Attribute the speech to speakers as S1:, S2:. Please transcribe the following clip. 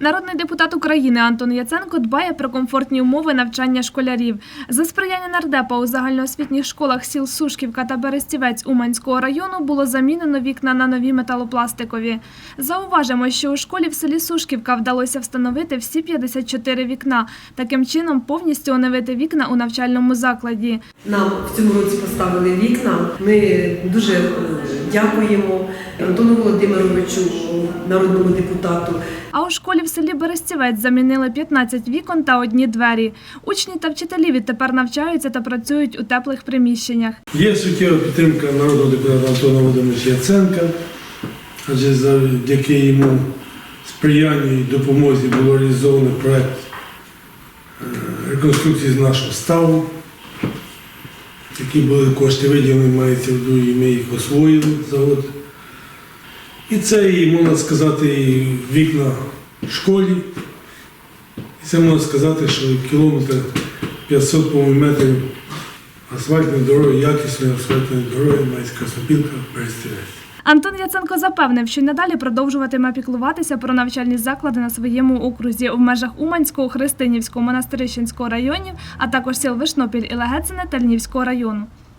S1: Народний депутат України Антон Яценко дбає про комфортні умови навчання школярів. За сприяння нардепа у загальноосвітніх школах сіл Сушківка та Берестівець Уманського району було замінено вікна на нові металопластикові. Зауважимо, що у школі в селі Сушківка вдалося встановити всі 54 вікна. Таким чином повністю оновити вікна у навчальному закладі.
S2: Нам в цьому році поставили вікна. Ми дуже е, дякуємо Антону Володимировичу, народному депутату.
S1: А у школі в селі Берестівець замінили 15 вікон та одні двері. Учні та вчителі відтепер навчаються та працюють у теплих приміщеннях.
S3: Є суттєва підтримка народного депутата Антона Володимировича Яценка, адже завдяки йому сприянню і допомозі було реалізовано проект е, реконструкції з нашого ставу. Які були кошти виділені, мається в і ми їх освоїли завод. І це, і, можна сказати, і вікна в школі. І це можна сказати, що кілометр 500 по-моєму, метрів асфальтної дороги, якісної асфальтної дороги, майська сопілка Берестівець.
S1: Антон Яценко запевнив, що надалі продовжуватиме піклуватися про навчальні заклади на своєму окрузі в межах Уманського, Христинівського, Монастирищенського районів, а також сіл Вишнопіль і Легецине та Льнівського району.